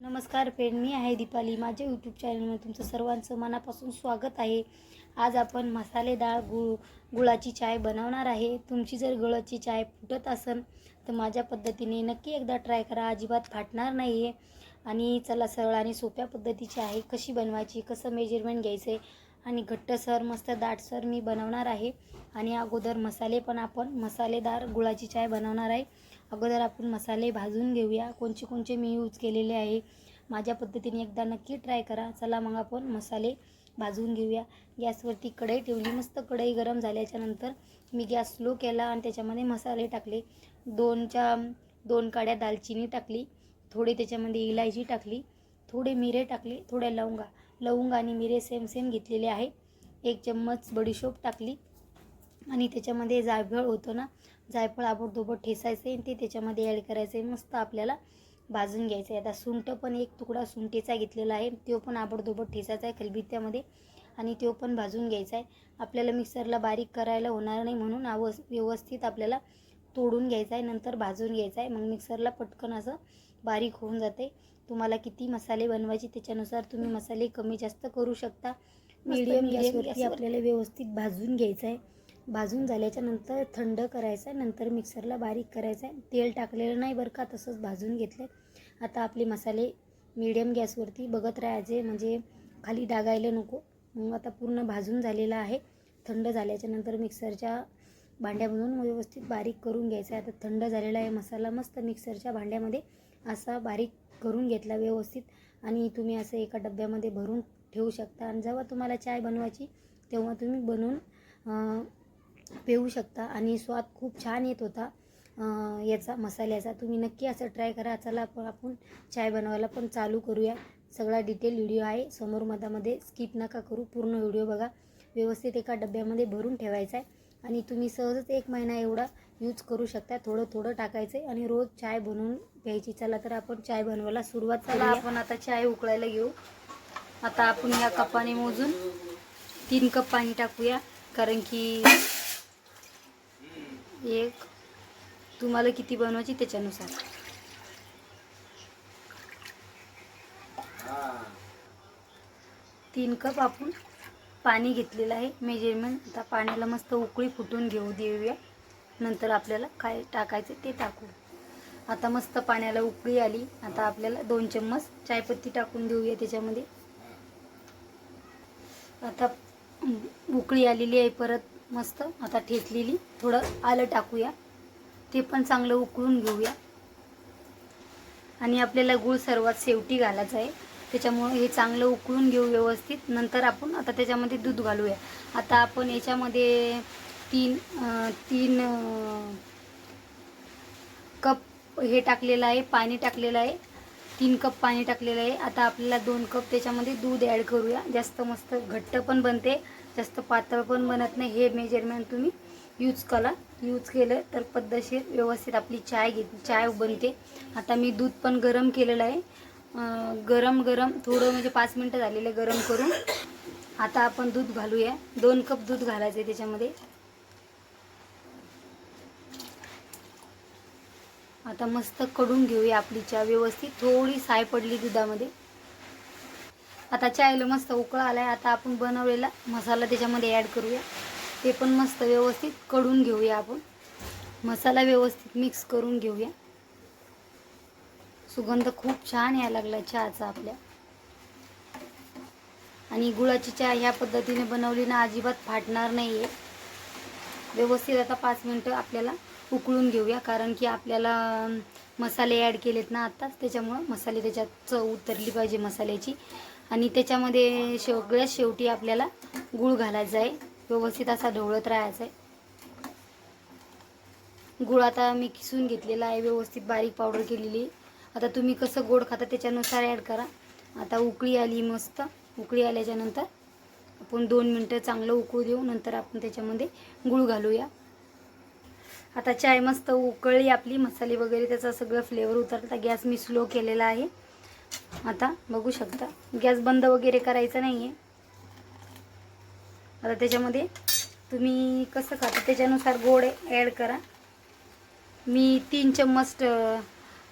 नमस्कार फ्रेंड मी आहे दीपाली. माझ्या यूट्यूब चॅनलमध्ये तुमचं सर्वांचं मनापासून स्वागत आहे. आज आपण मसालेदार गुळ गुळाची चाय बनवणार आहे. तुमची जर गुळाची चाय फुटत असेल तर माझ्या पद्धतीने नक्की एकदा ट्राय करा. अजिबात फाटणार नाही आहे आणि चला सरळ आणि सोप्या पद्धतीची आहे. कशी बनवायची कसं मेजरमेंट घ्यायचं आहे आणि घट्टसर मस्त दाटसर मी बनवणार आहे. आणि अगोदर मसाले पण आपण मसालेदार गुळाची चाय बनवणार आहे. अगोदर आपण मसाले भाजून घेऊया. कोणचे कोणचे मी यूज केलेले आहे माझ्या पद्धतीने एकदा नक्की ट्राय करा. चला मग आपण मसाले भाजून घेऊया. गॅसवरती कढई ठेवली. मस्त कढई गरम झाल्याच्यानंतर मी गॅस स्लो केला आणि त्याच्यामध्ये मसाले टाकले. दोनच्या दोन काड्या दालचिनी टाकली. थोडे त्याच्यामध्ये इलायची टाकली. थोडे मिरे टाकले. थोड्या लवंगा. लवंग आणि मिरे सेम सेम घेतलेले आहे. एक चम्मच बडीशोप टाकली. आणि त्याच्यामध्ये जायफळ होतं ना जायफळ आबडधोबड ठेसायचं आहे ते त्याच्यामध्ये ॲड करायचं आहे मस्त आपल्याला भाजून घ्यायचं आहे आता सुंठ पण एक तुकडा सुंठेचा घेतलेला आहे. तो पण आबडधोबड ठेसायचा आहे खलबित्त्यामध्ये आणि तो पण भाजून घ्यायचा आहे आपल्याला मिक्सरला बारीक करायला होणार नाही म्हणून आव व्यवस्थित आपल्याला तोडून घ्यायचं आहे नंतर भाजून घ्यायचं आहे मग मिक्सरला पटकन असं बारीक होऊन जाते. तुम्हाला किती मसाले बनवायचे त्याच्यानुसार तुम्ही मसाले कमी जास्त करू शकता. मीडियम गॅसवरती आपल्याला व्यवस्थित भाजून घ्यायचं आहे भाजून झाल्याच्यानंतर थंड करायचं आहे नंतर मिक्सरला बारीक करायचं आहे तेल टाकलेलं नाही बरं का तसंच भाजून घेतलं. आता आपले मसाले मीडियम गॅसवरती बघत राहायचे म्हणजे खाली डागायला नको. मग आता पूर्ण भाजून झालेलं आहे. थंड झाल्याच्यानंतर मिक्सरच्या भांड्यामधून व्यवस्थित बारीक करून घ्यायचं. आहे आता थंड झालेला आहे मसाला मस्त मिक्सरच्या भांड्यामध्ये असा बारीक करून घेतला व्यवस्थित. आणि तुम्ही असं एका डब्यामध्ये भरून ठेवू शकता. आणि जेव्हा तुम्हाला चाय बनवायची तेव्हा तुम्ही बनवून पिऊ शकता. आणि स्वाद खूप छान येत होता याचा मसाल्याचा. तुम्ही नक्की असं ट्राय करा. चला आपण आपण चाय बनवायला पण चालू करूया. सगळा डिटेल व्हिडिओ आहे. समोर मधामध्ये स्किप नका करू. पूर्ण व्हिडिओ बघा. व्यवस्थित एका डब्यामध्ये भरून ठेवायचा आहे. आणि तुम्ही सहजच एक महिना एवढा यूज करू शकता. थोडं थोडं टाकायचं आहे आणि रोज चाय बनवून प्यायची चला तर आपण चाय बनवायला सुरुवात चला आपण आता चाय उकळायला घेऊ. आता आपण या कपाने मोजून तीन कप पाणी टाकूया. कारण की एक तुम्हाला किती बनवायची त्याच्यानुसार. तीन कप आपण पाणी घेतलेलं आहे. मेजरमेंट आता पाण्याला मस्त उकळी फुटून घेऊ देऊया. नंतर आपल्याला काय टाकायचं ते टाकू. आता मस्त पाण्याला उकळी आली. आता आपल्याला दोन चम्मच चायपत्ती टाकून देऊया त्याच्यामध्ये. आता उकळी आलेली आहे परत मस्त. आता ठेचलेली. थोडं आलं टाकूया. ते पण चांगलं उकळून घेऊया. आणि आपल्याला गूळ सर्वात शेवटी घालायचं आहे. त्याच्यामुळं हे चांगलं उकळून घेऊ व्यवस्थित. नंतर आपण आता त्याच्यामध्ये दूध घालूया. आता आपण याच्यामध्ये तीन तीन कप हे टाकलेलं आहे पाणी टाकलेलं आहे. तीन कप पाणी टाकलेलं आहे. आता आपल्याला दोन कप त्याच्यामध्ये दूध ॲड करूया. जास्त मस्त घट्ट पण बनते. जास्त पातळ पण बनत नाही. हे मेजरमेंट तुम्ही यूज करा. यूज केलं तर पद्धतशीर व्यवस्थित आपली चाय घे चाय बनते. आता मी दूध पण गरम केलेलं आहे. गरम गरम थोडं म्हणजे पाच मिनटं झालेले गरम करून आता आपण दूध घालूया. दोन कप दूध घालायचं आहे त्याच्यामध्ये. आता मस्त कडून घेऊया आपली चहा व्यवस्थित. थोडी साय पडली दुधामध्ये. आता चायला मस्त उकळा आलाय. आता आपण बनवलेला मसाला त्याच्यामध्ये ॲड करूया. ते पण मस्त व्यवस्थित कडून घेऊया आपण. मसाला व्यवस्थित मिक्स करून घेऊया. सुगंध खूप छान यायला लागला चहाचा आपल्या. आणि गुळाची चहा ह्या पद्धतीने बनवली ना अजिबात फाटणार नाही आहे व्यवस्थित आता पाच मिनटं आपल्याला उकळून घेऊया कारण की आपल्याला मसाले ॲड केलेत ना आत्ताच त्याच्यामुळं मसाले त्याच्यात चव उतरली पाहिजे मसाल्याची. आणि त्याच्यामध्ये सगळ्यात शेवटी आपल्याला गूळ घालायचा आहे. व्यवस्थित असा ढवळत राहायचा आहे गूळ आता मी किसून घेतलेला आहे व्यवस्थित बारीक पावडर केलेली आता तुम्ही कसं गोड खाता त्याच्यानुसार ॲड करा. आता उकळी आली मस्त. उकळी आल्याच्यानंतर आपण दोन मिनटं चांगलं उकळू देऊ. नंतर आपण त्याच्यामध्ये गूळ घालूया. आता चाय मस्त उकळली आपली. मसाले वगैरे त्याचा सगळं फ्लेवर उतरला. आता गॅस मी स्लो केलेला आहे. आता बघू शकता. गॅस बंद वगैरे करायचा नाही आहे आता त्याच्यामध्ये तुम्ही कसं खाता त्याच्यानुसार गोड ॲड करा. मी तीन चम्मच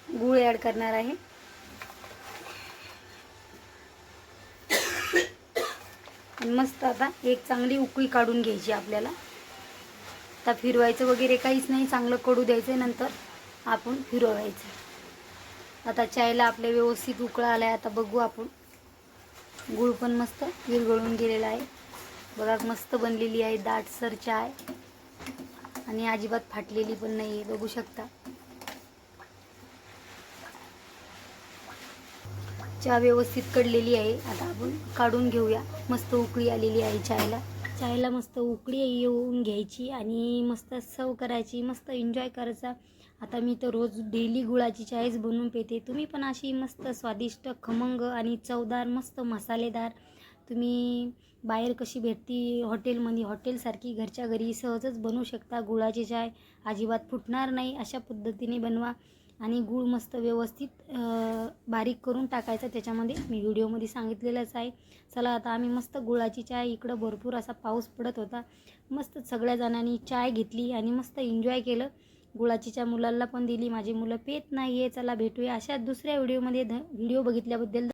गूळ ॲड करणार आहे. मस्त आता एक चांगली उकळी काढून घ्यायची आपल्याला. आता फिरवायचं वगैरे काहीच नाही चांगलं कडू द्यायचं नंतर आपण फिरवायचं. आता चायला आपल्या व्यवस्थित उकळा आला आहे आता बघू आपण. गूळ पण मस्त विरघळून गेलेला आहे. बघा मस्त बनलेली आहे दाटसर चाय. आणि अजिबात फाटलेली पण नाही आहे बघू शकता. चहा व्यवस्थित कडलेली आहे. आता आपण काढून घेऊया. मस्त उकळी आलेली आहे चायला चायला मस्त उकळी येऊन घ्यायची आणि मस्त सर्व करायची मस्त एन्जॉय करायचा. आता मी तर रोज डेली गुळाची चायच बनवून पिते. तुम्ही पण अशी मस्त स्वादिष्ट खमंग आणि चवदार मस्त मसालेदार तुम्ही बाहेर कशी भेटती हॉटेलमध्ये हॉटेलसारखी घरच्या घरी सहजच बनवू शकता गुळाची चाय. अजिबात फुटणार नाही. अशा पद्धतीने बनवा. आणि गूळ मस्त व्यवस्थित बारीक करून टाकायचा. त्याच्यामध्ये मी व्हिडिओमध्ये सांगितलेलंच आहे. चला आता आम्ही मस्त गुळाची चाय इकडं भरपूर असा पाऊस पडत होता. मस्त सगळ्या जणांनी चाय घेतली आणि मस्त एन्जॉय केलं. गुळाची चाय मुलांना पण दिली. माझी मुलं पेत नाही आहे चला भेटूया अशा दुसऱ्या व्हिडिओमध्ये. ध व्हिडिओ बघितल्याबद्दल